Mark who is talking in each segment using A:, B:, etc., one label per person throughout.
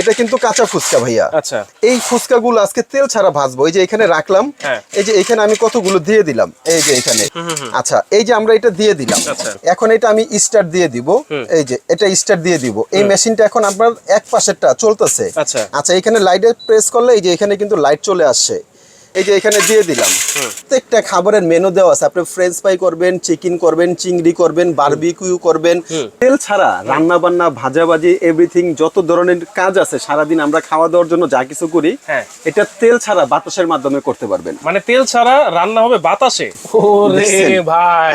A: এটা কিন্তু কাঁচা ফুচকা ভাইয়া।
B: আচ্ছা।
A: এই ফুচকাগুলো আজকে তেল ছাড়া ভাজবো। এই যে এখানে রাখলাম
B: হ্যাঁ।
A: এই যে এখানে আমি কতগুলো দিয়ে দিলাম? এই যে এখানে। আচ্ছা এই যে আমরা এটা দিয়ে দিলাম।
B: আচ্ছা।
A: এখন এটা আমি স্টার দিয়ে দিব। এই যে এটা স্টার দিয়ে দিব। এই মেশিনটা এখন আপনার এক পাশেরটা চলতেছে।
B: আচ্ছা।
A: আচ্ছা এখানে লাইটে প্রেস করলে এই যে এখানে কিন্তু লাইট চলে আসছে। এই যে এখানে দিয়ে দিলাম। প্রত্যেকটা খাবারের মেনু দেওয়া আছে। আপনি ফ্রেঞ্চ ফ্রাই করবেন চিকেন করবেন চিংড়ি করবেন বারবিকিউ করবেন। তেল ছাড়া রান্না বান্না ভাজাভাজি এভরিথিং যত ধরনের কাজ আছে সারাদিন আমরা খাওয়া দাওয়ার জন্য যা কিছু করি
B: হ্যাঁ।
A: এটা তেল ছাড়া বাতাসের মাধ্যমে করতে পারবেন।
B: মানে তেল ছাড়া রান্না হবে বাতাসে? ওরে ভাই।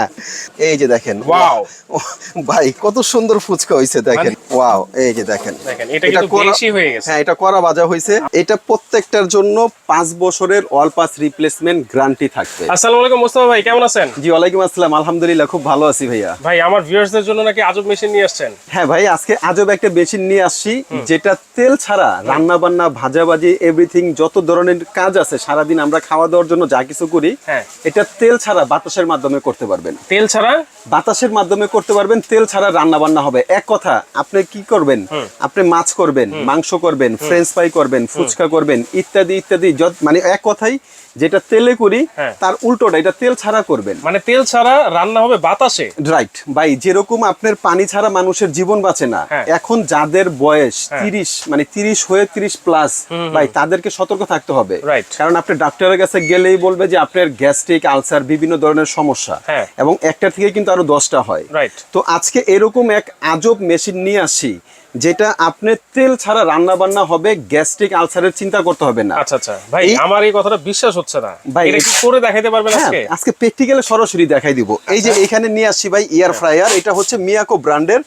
A: এই যে দেখেন
B: Wow.
A: ভাই কত সুন্দর ফুচকা হইছে দেখেন। ওয়াও এই যে দেখেন।
B: দেখেন, এটা কিন্তু
A: করা-
B: হয়ে গেছে।
A: হ্যাঁ এটা করা বাজা হয়েছে এটা প্রত্যেকটার জন্য পাঁচ বছরের অল পাস রিপ্লেসমেন্ট গ্যারান্টি থাকবে।
B: আসসালামু আলাইকুম মোস্তফা ভাই কেমন আছেন?
A: জি ওয়ালাইকুম আসসালাম। আলহামদুলিল্লাহ খুব ভালো আছি ভাইয়া।
B: ভাই আমার ভিউয়ার্সদের জন্য নাকি আজব মেশিন নিয়ে আসছেন?
A: হ্যাঁ ভাই আজকে আজব একটা মেশিন নিয়ে আসছি যেটা তেল ছাড়া রান্না বান্না ভাজাভাজি এভরিথিং যত ধরনের কাজ আছে সারাদিন আমরা খাওয়া দাওয়ার জন্য যা কিছু করি
B: হ্যাঁ।
A: এটা তেল ছাড়া বাতাসের মাধ্যমে করতে পারবেন।
B: তেল ছাড়া?
A: বাতাসের মাধ্যমে করতে পারবেন তেল ছাড়া রান্না বান্না হবে। এক কথা আপনি কি করবেন? আপনি মাছ করবেন মাংস করবেন ফ্রেঞ্চ ফ্রাই করবেন ফুচকা করবেন ইত্যাদি ইত্যাদি যত মানে এক কথাই যেটা তেলে করি
B: হ্যাঁ।
A: তার উল্টোটা এটা তেল ছাড়া করবেন।
B: মানে তেল ছাড়া রান্না হবে বাতাসে?
A: রাইট ভাই যেরকম আপনার পানি ছাড়া মানুষের জীবন বাঁচে না
B: হ্যাঁ।
A: এখন যাদের বয়স
B: হ্যাঁ।
A: তিরিশ মানে তিরিশ হয়ে তিরিশ প্লাস ভাই তাদেরকে সতর্ক থাকতে হবে। কারণ আপনি ডাক্তারের কাছে গেলেই বলবে যে আপনার গ্যাস্ট্রিক আলসার বিভিন্ন ধরনের সমস্যা। এবং একটা থেকে কিন্তু আরও দশটা হয়। তো আজকে এরকম এক আজব মেশিন নিয়ে আসি যেটা আপনি তেল ছাড়া রান্না বান্না হবে গ্যাস্ট্রিক আলসারের চিন্তা করতে হবে না।
B: আচ্ছা আচ্ছা। ভাই আমার এই কথাটা বিশ্বাস হচ্ছে না।
A: ভাই,
B: এটা কি করে দেখাইতে পারবেন
A: হ্যাঁ
B: আজকে?
A: আজকে প্র্যাকটিক্যালে সরাসরি দেখাই দিব। এই যে এখানে নিয়ে আসছি ভাই এয়ার ফ্রায়ার এটা হচ্ছে মিয়াকো ব্র্যান্ডের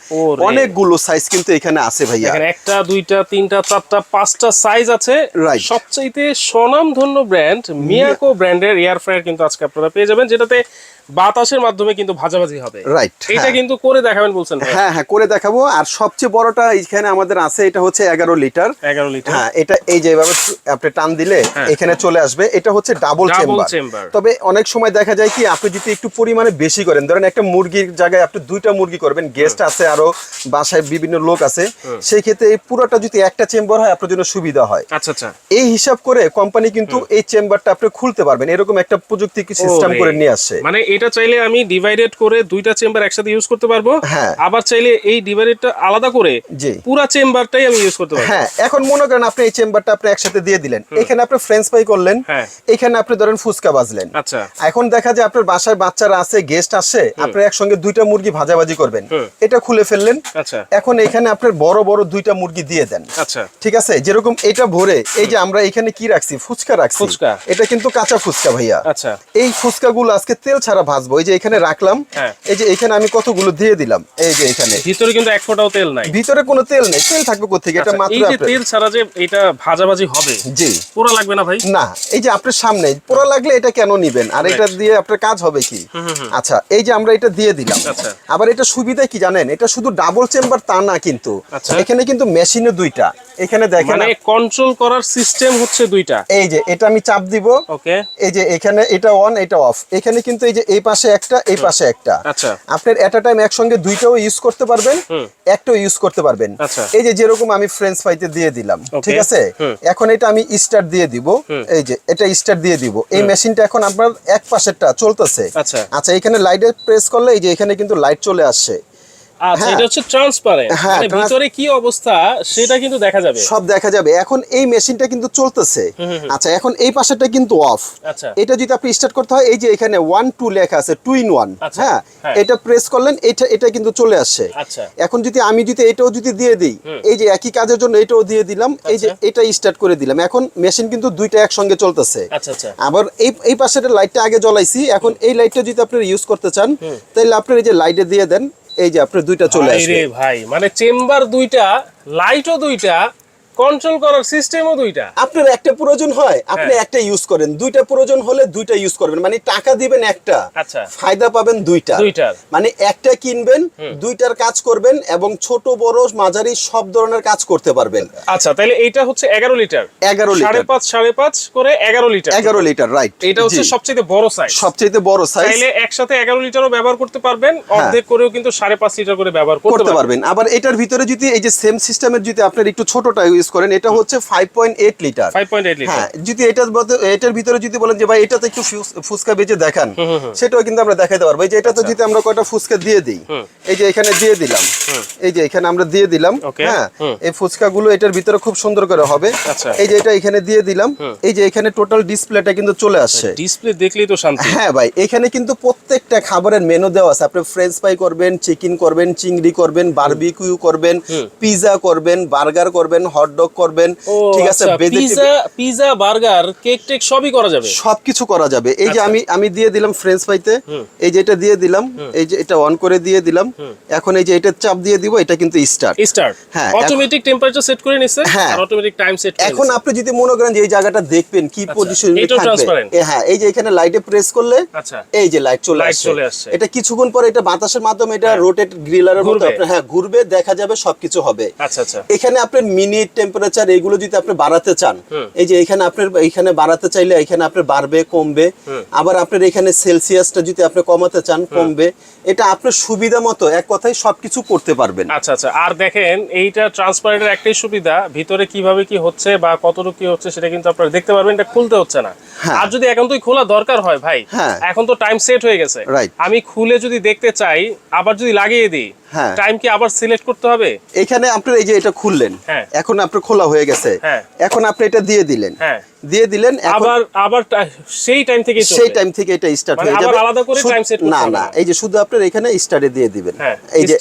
A: অনেকগুলো সাইজ কিন্তু এখানে আছে ভাইয়া।
B: দেখেন একটা দুইটা তিনটা চারটা পাঁচটা সাইজ আছে. সবচাইতে স্বনামধন্য ব্র্যান্ড মিয়াকো ব্র্যান্ডের এয়ার ফ্রায়ার কিন্তু আজকে আপনারা পেয়ে যাবেন যেটাতে বাতাসের মাধ্যমে কিন্তু ভাজাভাজি হবে।
A: Right,
B: এটা
A: হ্যাঁ।
B: কিন্তু করে দেখাবেন বলছেন
A: হ্যাঁ হ্যাঁ করে দেখাবো। আর সবচেয়ে বড়টা এখানে আমাদের আছে এটা হচ্ছে এগারো লিটার।
B: এগারো লিটার।
A: হ্যাঁ এটা এই যে এভাবে আপনি টান দিলে
B: হ্যাঁ।
A: এখানে চলে আসবে। এটা হচ্ছে ডাবল চেম্বার তবে অনেক সময় দেখা যায় কি আপনি যদি একটু পরিমাণে বেশি করেন ধরেন একটা মুরগির জায়গায় আপনি দুইটা মুরগি করবেন গেস্ট আছে আরও বাসায় বিভিন্ন লোক আছে সেই ক্ষেত্রে এই পুরোটা যদি একটা চেম্বার হয় আপনার জন্য সুবিধা হয়।
B: আচ্ছা আচ্ছা।
A: এই হিসাব করে কোম্পানি কিন্তু এই চেম্বারটা আপনি খুলতে পারবেন। এরকম একটা প্রযুক্তি সিস্টেম করে নিয়ে আসছে।
B: মানে এটা চাইলে আমি ডিভাইডেড করে দুইটা চেম্বার একসাথে ইউজ করতে পারব।
A: হ্যাঁ।
B: আবার চাইলে এই ডিভাইডেডটা আলাদা করে। পুরা চেম্বারটাই আমি ইউজ করতে পারব।
A: হ্যাঁ এখন মনে করেন আপনি এই চেম্বারটা আপনি একসাথে দিয়ে দিলেন। এখানে আপনি ফ্রেঞ্চ ফ্রাই করলেন।
B: হ্যাঁ।
A: এখানে আপনি ধরেন ফুচকা বাজলেন
B: আচ্ছা।
A: এখন দেখা যায় আপনার বাসায় বাচ্চারা আছে গেস্ট আসে আপনি একসঙ্গে দুইটা মুরগি ভাজাভাজি করবেন। এটা খুলে ফেললেন।
B: আচ্ছা।
A: এখন এখানে আপনার বড় বড় দুইটা মুরগি দিয়ে দেন।
B: আচ্ছা।
A: ঠিক আছে? যেরকম এটা ভরে এই যে আমরা এখানে কি রাখছি? ফুচকা রাখছি।
B: ফুচকা।
A: এটা কিন্তু কাঁচা ফুচকা ভাইয়া।
B: আচ্ছা।
A: এই ফুচকাগুলো আজকে তেল ছাড়া ভাজবো। এই যে এখানে রাখলাম
B: হ্যাঁ।
A: এই যে এখানে আমি কতগুলো দিয়ে দিলাম এই যে এখানে।
B: ভিতরে কিন্তু এক ফোঁটাও তেল নাই।
A: ভিতরে কোনো তেল নেই তেল থাকবে কোথেকে এটা
B: আচ্ছা,
A: মাত্র
B: এই যে তেল ছাড়া যে এটা ভাজাভাজি হবে
A: জি।
B: পুরো লাগবে না ভাই?
A: না এই যে আপনার সামনে পোড়া লাগলে এটা কেন নিবেন? আর এটা দিয়ে আপনার কাজ হবে কি? আচ্ছা এই যে আমরা এটা দিয়ে দিলাম।
B: আচ্ছা।
A: আবার এটা সুবিধা কি জানেন? এটা শুধু ডাবল চেম্বার তা না কিন্তু।
B: আচ্ছা।
A: এখানে কিন্তু মেশিনে দুইটা। এখানে দেখেন
B: মানে কন্ট্রোল করার সিস্টেম হচ্ছে দুইটা।
A: এই যে এটা আমি চাপ দিব।
B: ওকে
A: এই যে এখানে এটা অন এটা অফ এখানে কিন্তু এই যে এই পাশে একটা এই পাশে একটা।
B: আচ্ছা।
A: আপনার এট টাইম একসঙ্গে দুইটাও ইউজ করতে পারবেন একটাও ইউজ করতে পারবেন।
B: আচ্ছা।
A: এই যে যেরকম আমি ফ্রেঞ্চ ফ্রাইতে দিয়ে দিলাম ঠিক আছে? এখন এটা আমি স্টার দিয়ে দিব। এই যে এটা স্টার দিয়ে দিব। এই মেশিনটা এখন আপনার এক পাশেরটা চলতেছে।
B: আচ্ছা।
A: আচ্ছা এখানে লাইটে প্রেস করলে এই যে এখানে কিন্তু লাইট চলে আসছে।
B: আচ্ছা। এটা হচ্ছে ট্রান্সপারেন্ট
A: হ্যাঁ,
B: মানে ভিতরে কি অবস্থা সেটা কিন্তু দেখা যাবে।
A: সব দেখা যাবে। এখন এই মেশিনটা কিন্তু চলতেছে। আচ্ছা এখন এই পাশেরটা কিন্তু অফ
B: আচ্ছা।
A: এটা যদি আপনি স্টার্ট করতে হয় এই যে এখানে ওয়ান টু লেখা আছে টু ইন ওয়ান
B: আচ্ছা,
A: হ্যাঁ। এটা প্রেস করলেন এটা এটা কিন্তু চলে আসছে।
B: আচ্ছা।
A: এখন যদি আমি যদি এটাও যদি দিয়ে দিই এই যে একই কাজের জন্য এটাও দিয়ে দিলাম এই যে
B: আচ্ছা।
A: এটা স্টার্ট করে দিলাম। এখন মেশিন কিন্তু দুইটা একসঙ্গে চলতেছে।
B: আচ্ছা আচ্ছা।
A: আবার এই এই পাশের লাইটটা আগে জ্বলাইছি। এখন এই লাইটটা যদি আপনি ইউজ করতে চান তাহলে আপনার এই যে লাইটে দিয়ে দেন এই যে আপনার দুইটা চলে আসবে।
B: ভাই মানে চেম্বার দুইটা লাইটও দুইটা কন্ট্রোল করার সিস্টেমও দুইটা।
A: আপনার একটা প্রয়োজন হয় আপনি
B: হ্যাঁ।
A: একটা ইউজ করেন। দুইটা প্রয়োজন হলে দুইটা ইউজ করবেন। মানে টাকা দিবেন একটা
B: আচ্ছা।
A: ফায়দা পাবেন দুইটা।
B: দুইটার।
A: মানে একটা কিনবেন দুইটার কাজ করবেন এবং ছোট বড় মাঝারি সব ধরনের কাজ করতে পারবেন।
B: আচ্ছা তাহলে এইটা হচ্ছে এগারো লিটার
A: 11 লিটার।
B: সাড়ে পাঁচ সাড়ে পাঁচ করে এগারো লিটার
A: এগারো লিটার রাইট
B: এটা হচ্ছে সবচেয়ে বড় সাইজ
A: সবচেয়ে বড় সাইজ
B: চাইলে একসাথে এগারো লিটারও ব্যবহার করতে পারবেন অর্ধেক করেও কিন্তু সাড়ে পাঁচ লিটার করে ব্যবহার করতে পারবেন।
A: পারবেন। আবার এটার ভিতরে যদি এই যে সেম সিস্টেমের যদি আপনার একটু ছোটটা ইউজ করেন এটা হচ্ছে five point eight litre
B: five point eight litre
A: হ্যাঁ যদি এটার মধ্যে এটার ভিতরে যদি বলেন যে ভাই এটাতে একটু ফুচকা বেজে দেখান সেটাও কিন্তু আমরা দেখাতে পারব। এই যে এটাতে
B: আচ্ছা।
A: যদি আমরা কয়টা ফুচকা দিয়ে দিই এই যে এখানে দিয়ে দিলাম এই যে এখানে আমরা দিয়ে দিলাম হ্যাঁ এই ফুচকা গুলো এটার ভিতরে খুব সুন্দর করে হবে।
B: আচ্ছা।
A: এই যে এটা এখানে দিয়ে দিলাম এই যে এখানে টোটাল ডিসপ্লেটা কিন্তু চলে আসছে।
B: ডিসপ্লে দেখলেই তো শান্তি।
A: হ্যাঁ ভাই এখানে কিন্তু প্রত্যেকটা খাবারের মেনু দেওয়া আছে। আপনি ফ্রেঞ্চ ফ্রাই করবেন চিকেন করবেন চিংড়ি করবেন বারবিকিউ করবেন পিজা করবেন বার্গার করবেন হটডগ করবেন। ঠিক আছে
B: pizza pizza burger cake take সবই করা যাবে?
A: সবকিছু করা যাবে। এই যে
B: আচ্ছা।
A: আমি আমি দিয়ে দিলাম ফ্রেঞ্চ ফ্রাইতে এই যে এটা দিয়ে দিলাম এই যে এটা অন করে দিয়ে দিলাম। এখন এই যে এটা চাপ দিয়ে দিব এটা কিন্তু স্টার্ট
B: স্টার্ট
A: হ্যাঁ,
B: অটোমেটিক টেম্পারেচার সেট করে নিছে
A: হ্যাঁ।
B: আর অটোমেটিক টাইম সেট
A: এখন আপনি যদি মনে করেন যে এই জায়গাটা দেখবেন কি পজিশনে
B: আচ্ছা,
A: থাকবে। হ্যাঁ এই যে এখানে লাইটে প্রেস করলে
B: আচ্ছা।
A: এই যে লাইট চলে আসছে। এটা কিছুক্ষণ পরে এটা বাতাসের মাধ্যমে এটা রোটেট গ্রিলারের মতো। আপনার হ্যাঁ ঘুরবে দেখা যাবে সবকিছু হবে।
B: আচ্ছা আচ্ছা।
A: এখানে আপনার মিনিট টেম্পারেচার এগুলো যদি আপনি বাড়াতে চান এই যে এখানে আপনার এখানে বাড়াতে চাইলে এখানে আপনার বাড়বে কমবে। আবার আপনার এখানে সেলসিয়াসটা যদি আপনি কমাতে চান কমবে। এটা আপনার সুবিধা মতো এক কথায় সবকিছু করতে পারবেন।
B: আচ্ছা আচ্ছা। আর দেখেন এইটা ট্রান্সপারেন্টের একটাই সুবিধা। ভিতরে কীভাবে কি হচ্ছে বা কতটুকু কি হচ্ছে সেটা কিন্তু আপনারা দেখতে পারবেন এটা খুলতে হচ্ছে না।
A: হ্যাঁ।
B: আর যদি একান্তই খোলা দরকার হয় ভাই
A: হ্যাঁ।
B: এখন তো টাইম সেট হয়ে গেছে. আমি খুলে যদি দেখতে চাই আবার যদি লাগিয়ে দিই
A: হ্যাঁ।
B: টাইম কি আবার সিলেক্ট করতে হবে?
A: এখানে আপনার এই যে এটা খুললেন
B: হ্যাঁ।
A: এখন আপনার খোলা হয়ে গেছে।
B: হ্যাঁ।
A: এখন আপনি এটা দিয়ে দিলেন।
B: হ্যাঁ।
A: দিয়ে দিলেন
B: আবার আবার সেই টাইম থেকে
A: সেই টাইম থেকে এটা স্টার্ট
B: মানে
A: হয়ে
B: আবার
A: যাবে।
B: আলাদা করে set করতে
A: না না। এই যে শুধু আপনার এখানে স্টার্টে দিয়ে দিবেন। এই যে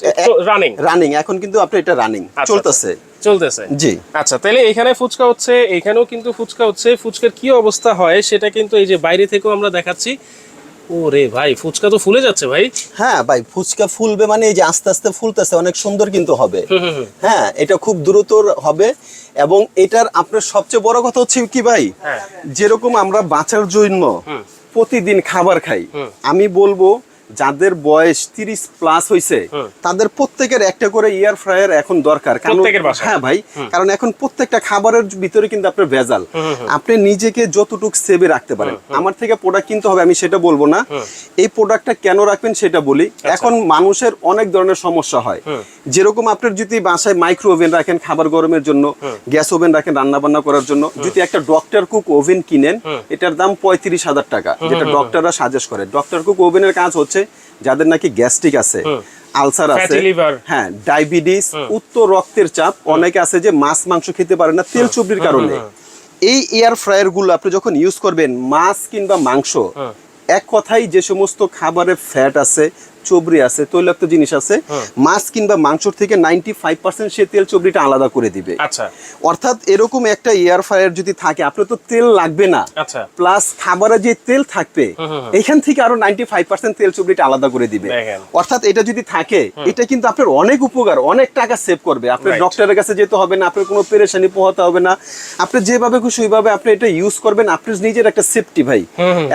B: রানিং
A: রানিং এখন কিন্তু আপনি এটা রানিং
B: আচ্ছা,
A: চলতেছে।
B: চলতেছে।
A: জি।
B: আচ্ছা তাহলে এখানে ফুচকা হচ্ছে এখানেও কিন্তু ফুচকা হচ্ছে। ফুচকার কি অবস্থা হয় সেটা কিন্তু এই যে বাইরে থেকেও আমরা দেখাচ্ছি। ও রে ভাই ফুচকা তো ফুলে যাচ্ছে ভাই।
A: হ্যাঁ ভাই ফুচকা ফুলবে মানে এই যে আস্তে আস্তে ফুলতেছে অনেক সুন্দর কিন্তু হবে। হ্যাঁ এটা খুব দ্রুত হবে এবং এটার আপনার সবচেয়ে বড় কথা হচ্ছে কি ভাই
B: হ্যাঁ।
A: যেরকম আমরা বাঁচার জন্য প্রতিদিন খাবার খাই আমি বলব যাদের বয়স তিরিশ প্লাস হয়েছে তাদের প্রত্যেকের একটা করে এয়ার ফ্রায়ার এখন দরকার। কারণ হ্যাঁ ভাই কারণ এখন প্রত্যেকটা খাবারের ভিতরে কিন্তু আপনার ভেজাল। আপনি নিজেকে যতটুকু সেভে রাখতে পারেন। আমার থেকে প্রোডাক্ট কিনতে হবে আমি সেটা বলব না। এই প্রোডাক্টটা কেন রাখবেন সেটা বলি।
B: আচ্ছা।
A: এখন মানুষের অনেক ধরনের সমস্যা হয়। যেরকম আপনার যদি বাসায় মাইক্রো ওভেন রাখেন খাবার গরমের জন্য গ্যাস ওভেন রাখেন রান্না বান্না করার জন্য যদি একটা ডক্টর কুক ওভেন কিনেন এটার দাম পঁয়ত্রিশ হাজার টাকা যেটা ডক্টররা সাজেস্ট করে। ডক্টর কুক ওভেনের কাজ হচ্ছে যাদের নাকি গ্যাস্ট্রিক আছে আলসার আছে হ্যাঁ ডায়াবেটিস উচ্চ রক্তের চাপ অনেকে আছে যে মাছ মাংস খেতে পারে না তেল চুবড়ির কারণে। এই এয়ার ফ্রায়ারগুলো আপনি যখন ইউজ করবেন মাছ কিংবা মাংস এক কথাই যে সমস্ত খাবারে ফ্যাট আছে চবরি আছে তৈলাক্ত জিনিস আছে মাছ কিংবা মাংস থেকে নাইনটি ফাইভ পার্সেন্ট সে তেল চবরিটা আলাদা করে দিবে।
B: আচ্ছা।
A: অর্থাৎ এরকম একটা এয়ার ফ্রায়ার যদি থাকে আপনার তো তেল লাগবে না।
B: আচ্ছা।
A: প্লাস খাবারে যে তেল থাকবে এখান থেকে আরও নাইনটি ফাইভ পার্সেন্ট তেল চুবড়িটা আলাদা করে দিবে। অর্থাৎ এটা যদি থাকে এটা কিন্তু আপনার অনেক উপকার অনেক টাকা সেভ করবে। আপনার ডক্টরের কাছে যেতে হবে না আপনার কোনো পেরেশানি পোহাতে হবে না। আপনি যেভাবে খুশি ওইভাবে আপনি এটা ইউজ করবেন আপনার নিজের একটা সেফটি ভাই।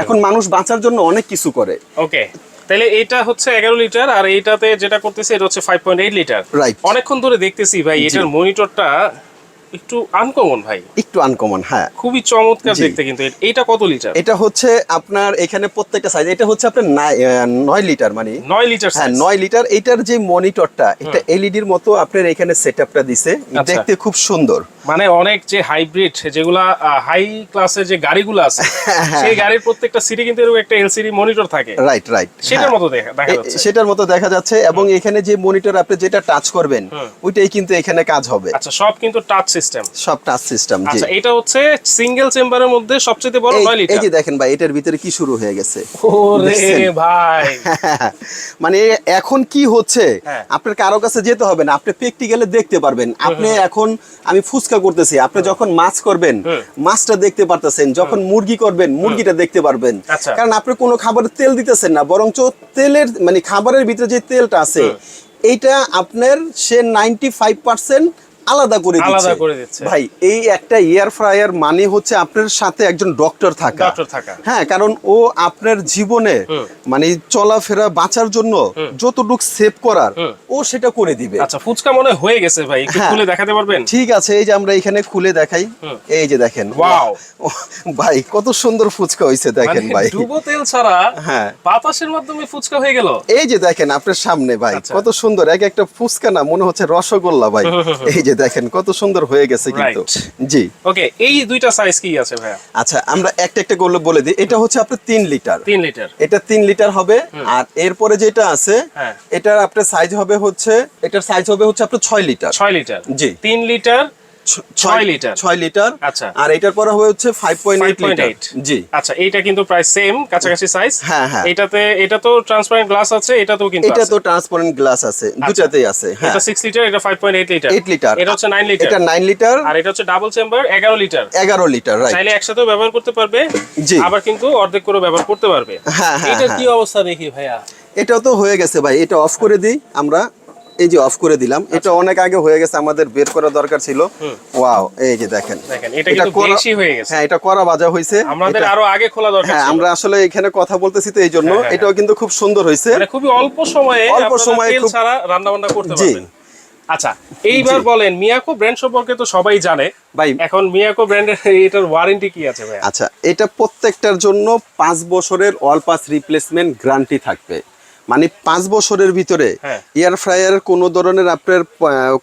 A: এখন মানুষ বাঁচার জন্য অনেক কিছু করে।
B: ওকে তাহলে এটা হচ্ছে এগারো লিটার আর এইটাতে যেটা করতেছে এটা হচ্ছে five point eight litre.
A: Right.
B: অনেকক্ষণ ধরে দেখতেছি ভাই এটার মনিটরটা একটু আনকমন ভাই।
A: একটু আনকমন হ্যাঁ।
B: খুবই চমৎকার দেখতে কিন্তু। এইটা কত লিটার?
A: এটা হচ্ছে আপনার এখানে প্রত্যেকটা সাইজ এটা হচ্ছে আপনার নয় লিটার মানে।
B: নয় লিটার
A: হ্যাঁ নয় লিটার। এটার যে মনিটরটা এটা এলইডির মতো আপনার এখানে সেটআপটা দিছে।
B: আচ্ছা।
A: দেখতে খুব সুন্দর।
B: মানে অনেক যে হাইব্রিড যেগুলা হাই ক্লাসের যে গাড়িগুলো আছে সেই গাড়ির প্রত্যেকটা সিটে কিন্তু এরকম একটা এলসিডি মনিটর থাকে।
A: রাইট রাইট
B: সেটার মতো দেখা দেখা যাচ্ছে।
A: সেটার মতো দেখা যাচ্ছে এবং এখানে যে মনিটর আপনি যেটা টাচ করবেন ওইটাই কিন্তু এখানে কাজ হবে।
B: আচ্ছা সব কিন্তু টাচ সিস্টেম
A: সব টাচ সিস্টেম জি।
B: আচ্ছা এটা হচ্ছে সিঙ্গেল চেম্বারের মধ্যে সবচেয়ে বড়
A: এই-
B: নয়
A: এই যে দেখেন ভাই এটার ভিতরে কি শুরু হয়ে গেছে?
B: ওরে ভাই।
A: মানে এখন কি হচ্ছে?
B: হ্যাঁ।
A: আপনার কারও কাছে যেতে হবে না আপনি প্র্যাকটিক্যালে দেখতে পারবেন। আপনি এখন আমি ফুচকা করতেছি। আপনি যখন মাছ করবেন মাছটা দেখতে পারতেছেন যখন মুরগি করবেন মুরগিটা দেখতে পারবেন।
B: আচ্ছা।
A: কারণ আপনি কোনো খাবারের তেল দিতেছেন না বরঞ্চ তেলের মানে খাবারের ভিতরে যে তেলটা আছে এইটা আপনার সে নাইনটি ফাইভ পার্সেন্ট আলাদা করে দিচ্ছে।
B: আলাদা করে দিচ্ছে।
A: ভাই এই একটা এয়ার ফ্রায়ার মানে হচ্ছে আপনার সাথে একজন ডক্টর থাকা।
B: ডক্টর থাকা।
A: হ্যাঁ কারণ ও আপনার জীবনে মানে চলাফেরা বাঁচার জন্য যতটুক সেভ করার ও সেটা করে দিবে।
B: আচ্ছা ফুচকা মনে হয়ে গেছে ভাই একটু
A: হ্যাঁ।
B: খুলে দেখাতে পারবেন?
A: ঠিক আছে এই যে আমরা এখানে খুলে দেখাই। এই যে দেখেন
B: Wow!
A: ও, ভাই কত সুন্দর ফুচকা হইছে দেখেন
B: মানে
A: ভাই।
B: ডুবো তেল ছাড়া
A: হ্যাঁ।
B: বাতাসের মাধ্যমে ফুচকা হয়ে গেল?
A: এই যে দেখেন আপনার সামনে ভাই
B: আচ্ছা।
A: কত সুন্দর এক একটা ফুচকা না মনে হচ্ছে রসগোল্লা ভাই। এই যে দেখেন কত সুন্দর হয়ে গেছে কিন্তু। জি।
B: ওকে এই দুইটা সাইজ কি আছে ভাইয়া?
A: আচ্ছা আমরা একটা একটা করে বলে দিই। এটা হচ্ছে আপনার 3 লিটার।
B: 3 লিটার।
A: এটা 3 লিটার হবে। আর এরপরে যেটা আছে
B: হ্যাঁ।
A: এটার আপনার সাইজ হবে হচ্ছে এটার সাইজ হবে হচ্ছে আপনার 6 লিটার।
B: 6 লিটার।
A: জি।
B: 3 লিটার ছয় লিটার।
A: ছয় লিটার
B: আচ্ছা।
A: আর এটার পরে হবে হচ্ছে ফাইভ পয়েন্ট এইট লিটার জি।
B: আচ্ছা এইটা কিন্তু প্রায় সেম কাছাকাছি সাইজ
A: হ্যাঁ, হ্যাঁ।
B: এটাতে এটা তো ট্রান্সপারেন্ট গ্লাস আছে এটাতেও কিন্তু
A: এটা তো ট্রান্সপারেন্ট গ্লাস আছে দুটাতেই আছে হ্যাঁ।
B: এটা 6 লিটার এটা 5.8 লিটার
A: 8 লিটার
B: এটা হচ্ছে 9 লিটার
A: এটা নাইন লিটার
B: আর এটা হচ্ছে ডাবল চেম্বার 11 লিটার
A: এগারো লিটার রাইট
B: চাইলে একসাথেও ব্যবহার করতে পারবে
A: জি।
B: আবার কিন্তু অর্ধেক করে ব্যবহার করতে পারবে।
A: হ্যাঁ, হ্যাঁ,
B: এটার
A: হ্যাঁ।
B: কি অবস্থা দেখি ভাইয়া?
A: এটাও তো হয়ে গেছে ভাই এটা অফ করে দিই আমরা। এই যে অফ করে দিলাম এটা অনেক আগে হয়ে গেছে আমাদের বের করা দরকার ছিল। ওয়াও এই যে দেখেন।
B: এটা কিন্তু বেশি হয়ে গেছে।
A: হ্যাঁ এটা করা বাজা হয়েছে।
B: আমাদের আরও আগে খোলা দরকার
A: হ্যাঁ
B: ছিল।
A: আমরা আসলে এখানে কথা বলতেছি তো এই জন্য
B: হ্যাঁ, হ্যাঁ,
A: এটাও কিন্তু খুব সুন্দর হয়েছে।
B: মানে খুবই অল্প সময়ে
A: অল্প সময়ে
B: তেল
A: খুব-
B: ছাড়া রান্না বান্না করতে পারবেন। আচ্ছা এইবার বলেন মিয়াকো ব্র্যান্ড সম্পর্কে তো সবাই জানে।
A: ভাই
B: এখন মিয়াকো ব্র্যান্ডের এটার ওয়ারেন্টি কি আছে ভাইয়া?
A: আচ্ছা এটা প্রত্যেকটার জন্য পাঁচ বছরের অল পাস রিপ্লেসমেন্ট গ্যারান্টি থাকবে। মানে পাঁচ বছরের ভিতরে
B: হ্যাঁ।
A: এয়ার ফ্রায়ার কোনো ধরনের আপনার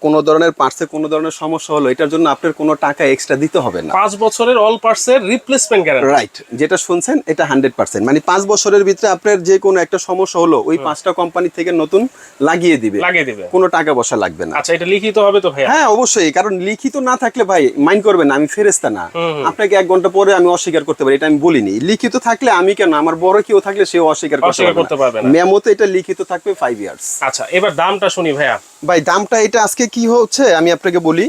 A: কোনো ধরনের পার্টসে কোনো ধরনের সমস্যা হলো এটার জন্য আপনার কোনো টাকা এক্সট্রা দিতে হবে না।
B: পাঁচ বছরের অল পার্টসের রিপ্লেসমেন্ট গ্যারান্টি
A: রাইট যেটা শুনছেন এটা হান্ড্রেড পার্সেন্ট মানে পাঁচ বছরের ভিতরে আপনার যে কোনো একটা সমস্যা হলো ওই পাঁচটা কোম্পানি থেকে নতুন লাগিয়ে দিবে।
B: লাগিয়ে দিবে।
A: কোনো টাকা পয়সা লাগবে না।
B: আচ্ছা এটা লিখিত হবে তো ভাইয়া?
A: হ্যাঁ অবশ্যই কারণ লিখিত না থাকলে ভাই মাইন্ড করবেন না, আমি ফেরেস্তা না। আপনাকে এক ঘণ্টা পরে আমি অস্বীকার করতে পারি এটা আমি বলিনি। লিখিত থাকলে আমি কেন আমার বড় কেউ থাকলে সেও অস্বীকার করতে পারবে। মেমোতে এটা লিখিত থাকবে ফাইভ ইয়ার্স
B: আচ্ছা এবার দামটা শুনি ভাইয়া।
A: ভাই দামটা এটা আজকে কি হচ্ছে আমি আপনাকে বলি।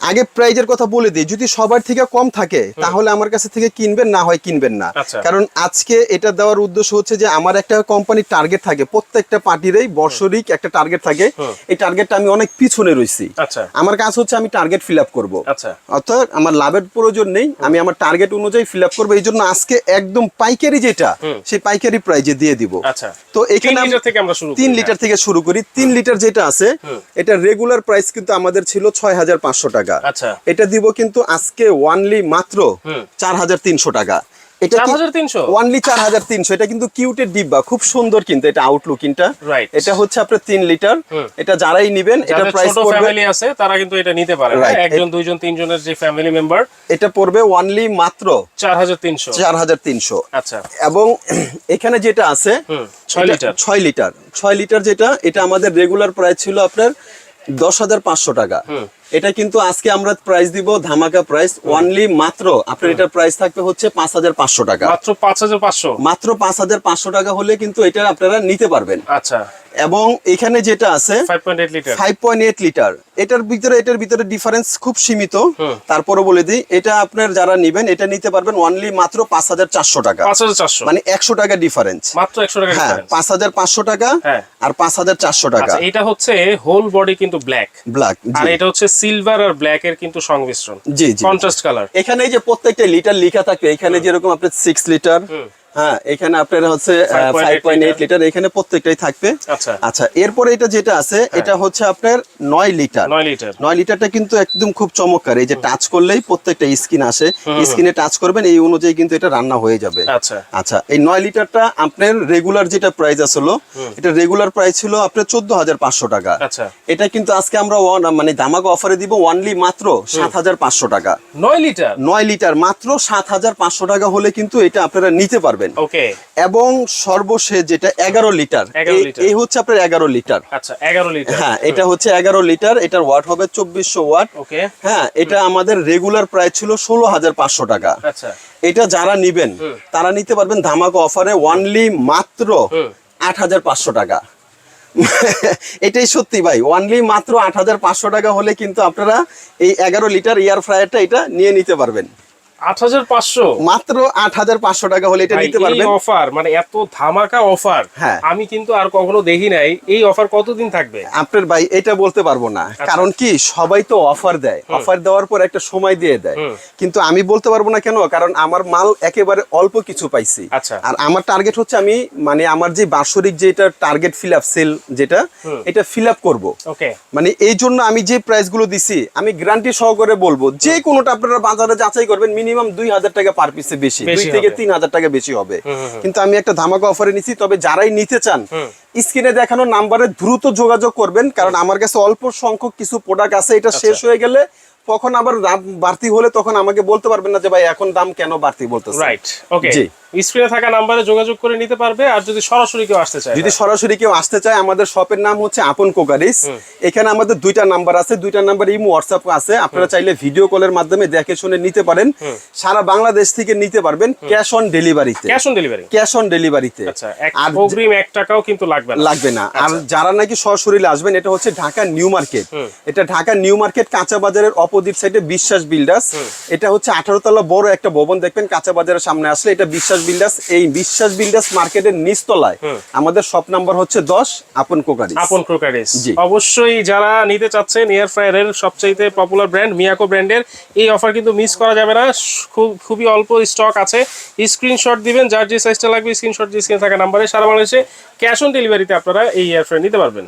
A: আগে প্রাইজের কথা বলে দিই। যদি সবার থেকে কম থাকে তাহলে আমার কাছে থেকে কিনবেন না হয় কিনবেন না।
B: আচ্ছা।
A: কারণ আজকে এটা দেওয়ার উদ্দেশ্য হচ্ছে যে আমার একটা কোম্পানির টার্গেট থাকে। প্রত্যেকটা পার্টিরই বর্ষরিক একটা টার্গেট থাকে। এই টার্গেটটা আমি অনেক পিছনে রয়েছি
B: আচ্ছা।
A: আমার কাজ হচ্ছে আমি টার্গেট ফিল আপ করব। অর্থাৎ আমার লাভের প্রয়োজন নেই আমি আমার টার্গেট অনুযায়ী ফিল আপ করব। এই জন্য আজকে একদম পাইকারি যেটা সেই পাইকারি প্রাইজে দিয়ে দিব।
B: আচ্ছা।
A: তো এখানে আমি-
B: থেকে আমরা শুরু
A: তিন
B: হ্যাঁ।
A: লিটার থেকে শুরু করি। তিন লিটার যেটা আছে এটা রেগুলার প্রাইস কিন্তু আমাদের ছিল ছয় হাজার পাঁচশো টাকা।
B: আচ্ছা।
A: এটা দিব কিন্তু আজকে ওয়ানলি মাত্র চার হাজার তিনশো টাকা। এটা
B: চার হাজার তিনশো?
A: ওয়ানলি চার হাজার তিনশো। এটা কিন্তু কিউটের ডিব্বা খুব সুন্দর কিন্তু এটা আউটলুকিংটা এটা হচ্ছে আপনার তিন লিটার এটা যারাই নিবেন এটা প্রাইস
B: ফ্যামিলি আছে তারা কিন্তু এটা নিতে পারে। হ্যাঁ? একজন দুইজন তিনজনের যে ফ্যামিলি মেম্বার
A: এটা পড়বে ওয়ানলি মাত্র
B: চার হাজার তিনশো।
A: চার হাজার তিনশো।
B: আচ্ছা।
A: এবং এখানে যেটা আছে
B: ছয় লিটার।
A: ছয় লিটার ছয় লিটার যেটা এটা আমাদের রেগুলার প্রাইস ছিল আপনার দশ হাজার পাঁচশো টাকা। এটা কিন্তু আজকে আমরা প্রাইস দিব ধামাকা প্রাইস ওয়ানলি মাত্র আপনার এটার প্রাইস থাকবে হচ্ছে পাঁচ হাজার পাঁচশো টাকা।
B: মাত্র পাঁচ হাজার পাঁচশো।
A: মাত্র পাঁচ হাজার পাঁচশো টাকা হলে কিন্তু এটা আপনারা নিতে পারবেন।
B: আচ্ছা।
A: এবং এখানে যেটা আছে
B: ফাইভ পয়েন্ট এইট লিটার
A: এটার ভিতরে এটার ভিতরে ডিফারেন্স খুব সীমিত। তারপরে বলে দিই এটা আপনার যারা নিবেন এটা নিতে পারবেন ওনলি মাত্র পাঁচ হাজার চারশো টাকা।
B: পাঁচ হাজার চারশো।
A: মানে একশো টাকা ডিফারেন্স
B: মাত্র একশো টাকা
A: হ্যাঁ
B: difference।
A: পাঁচ হাজার পাঁচশো টাকা
B: হ্যাঁ।
A: আর পাঁচ হাজার চারশো টাকা।
B: আচ্ছা এটা হচ্ছে হোল বডি কিন্তু ব্ল্যাক
A: ব্ল্যাক
B: আর এটা হচ্ছে সিলভার আর ব্ল্যাক এর কিন্তু সংমিশ্রণ।
A: জি জি।
B: কন্ট্রাস্ট কালার
A: এখানে এই যে প্রত্যেকটা লিটার লেখা থাকে এখানে যেরকম আপনার সিক্স লিটার হ্যাঁ এখানে আপনার হচ্ছে
B: 5.8
A: ফাইভ পয়েন্ট এইট লিটার এখানে প্রত্যেকটাই থাকবে।
B: আচ্ছা।
A: আচ্ছা এরপরে এটা যেটা আছে এটা হচ্ছে আপনার নয় লিটার
B: নয় লিটার
A: লিটারটা কিন্তু একদম খুব চমৎকার এই যে টাচ করলেই প্রত্যেকটা স্কিন আসে। স্কিনে টাচ করবেন এই অনুযায়ী কিন্তু এটা রান্না হয়ে যাবে।
B: আচ্ছা।
A: আচ্ছা এই লিটারটা আপনার রেগুলার যেটা প্রাইস আসলো এটা রেগুলার প্রাইস ছিল আপনার চোদ্দ হাজার পাঁচশো টাকা।
B: আচ্ছা।
A: এটা কিন্তু আজকে আমরা মানে দামাকে অফারে দিব ওয়ানলি মাত্র সাত হাজার পাঁচশো টাকা।
B: নয় লিটার
A: নয় লিটার মাত্র সাত হাজার পাঁচশো টাকা হলে কিন্তু এটা আপনারা নিতে পারবেন।
B: ওকে।
A: এবং সর্বশেষ যেটা এগারো লিটার এই- হচ্ছে আপনার এগারো লিটার।
B: আচ্ছা এগারো লিটার।
A: হ্যাঁ এটা হচ্ছে এগারো লিটার এটার ওয়াট হবে চব্বিশশো ওয়াট।
B: ওকে।
A: হ্যাঁ এটা আমাদের রেগুলার প্রাইস ছিল ষোলো হাজার পাঁচশো টাকা।
B: আচ্ছা।
A: এটা যারা নিবেন তারা নিতে পারবেন ধামাকা অফারে ওয়ানলি মাত্র আট হাজার পাঁচশো টাকা। এটাই সত্যি ভাই ওয়ানলি মাত্র আট হাজার পাঁচশো টাকা হলে কিন্তু আপনারা এই এগারো লিটার এয়ার ফ্রায়ারটা এটা নিয়ে নিতে পারবেন।
B: আট হাজার পাঁচশো।
A: মাত্র আট হাজার পাঁচশো টাকা হলে এটা নিতে পারবেন।
B: অফার মানে এত ধামাকা অফার
A: হ্যাঁ।
B: আমি কিন্তু আর কখনো দেখি নাই। এই অফার কতদিন থাকবে?
A: আপনার ভাই এটা বলতে পারব না।
B: আচ্ছা।
A: কারণ কি সবাই তো অফার দেয়। অফার দেওয়ার পর একটা সময় দিয়ে দেয়। কিন্তু আমি বলতে পারব না কেন কারণ আমার মাল একেবারে অল্প কিছু পাইছি।
B: আচ্ছা।
A: আর আমার টার্গেট হচ্ছে আমি মানে আমার যে বাৎসরিক যেটা টার্গেট ফিল আপ সেল যেটা এটা ফিল আপ করব। মানে এই জন্য আমি যে প্রাইসগুলো দিছি আমি গ্যারান্টি সহকারে বলব যে কোনোটা আপনারা বাজারে যাচাই করবেন মিনিমাম দুই হাজার টাকা পার পিসে বেশি দুই থেকে তিন হাজার টাকা বেশি হবে। কিন্তু আমি একটা ধামাকা অফারে নিছি তবে যারাই নিতে চান। স্ক্রিনে দেখানো নাম্বারে দ্রুত যোগাযোগ করবেন কারণ আমার কাছে অল্প সংখ্যক কিছু প্রোডাক্ট আছে এটা
B: আচ্ছা।
A: শেষ হয়ে গেলে তখন আবার দাম বাড়তি হলে তখন আমাকে বলতে পারবেন না যে ভাই এখন দাম কেন বাড়তি বলতেছে
B: রাইট ওকে
A: জি।
B: স্ক্রিনে থাকা নাম্বারে যোগাযোগ করে নিতে পারবে আর যদি সরাসরি কেউ আসতে চায়
A: যদি সরাসরি কেউ আসতে চায় আমাদের শপের নাম হচ্ছে আপন কোকারিস। এখানে আমাদের দুইটা নাম্বার আছে দুইটা নাম্বার ইমো হোয়াটসঅ্যাপ আছে। আপনারা চাইলে ভিডিও কলের মাধ্যমে দেখে শুনে নিতে পারেন। সারা বাংলাদেশ থেকে নিতে পারবেন ক্যাশ অন ডেলিভারিতে।
B: Cash on delivery?
A: Cash on ডেলিভারিতে।
B: আচ্ছা এক
A: আর
B: অগ্রিম এক টাকাও কিন্তু লাগবে না।
A: লাগবে না। আর যারা নাকি সরাসরি আসবেন এটা হচ্ছে ঢাকা নিউ মার্কেট। এটা ঢাকা নিউ মার্কেট কাঁচা বাজারের অপোজিট সাইডে বিশ্বাস বিল্ডার্স। এটা হচ্ছে আঠারো তলা বড় একটা ভবন। দেখবেন কাঁচা বাজারের সামনে আসলে এটা বিশ্বাস বিল্ডার্স এই বিশ্বাস বিল্ডার্স মার্কেটের নিচতলায়। আমাদের শপ নাম্বার হচ্ছে দশ আপন কোকারি
B: আপন ক্রোকারিস। অবশ্যই যারা নিতে চাচ্ছেন এয়ার ফ্রায়ারের সবচাইতে পপুলার ব্র্যান্ড মিয়াকো ব্র্যান্ডের এই অফার কিন্তু মিস করা যাবে না। খুব খুবই অল্প স্টক আছে। স্ক্রিনশট দিবেন যার যে সাইজটা লাগবে স্ক্রিনশট দিয়ে স্ক্রিনে থাকা নাম্বারে সারা বাংলাদেশে ক্যাশ অন ডেলিভারিতে আপনারা এই এয়ার ফ্রায়ার নিতে পারবেন।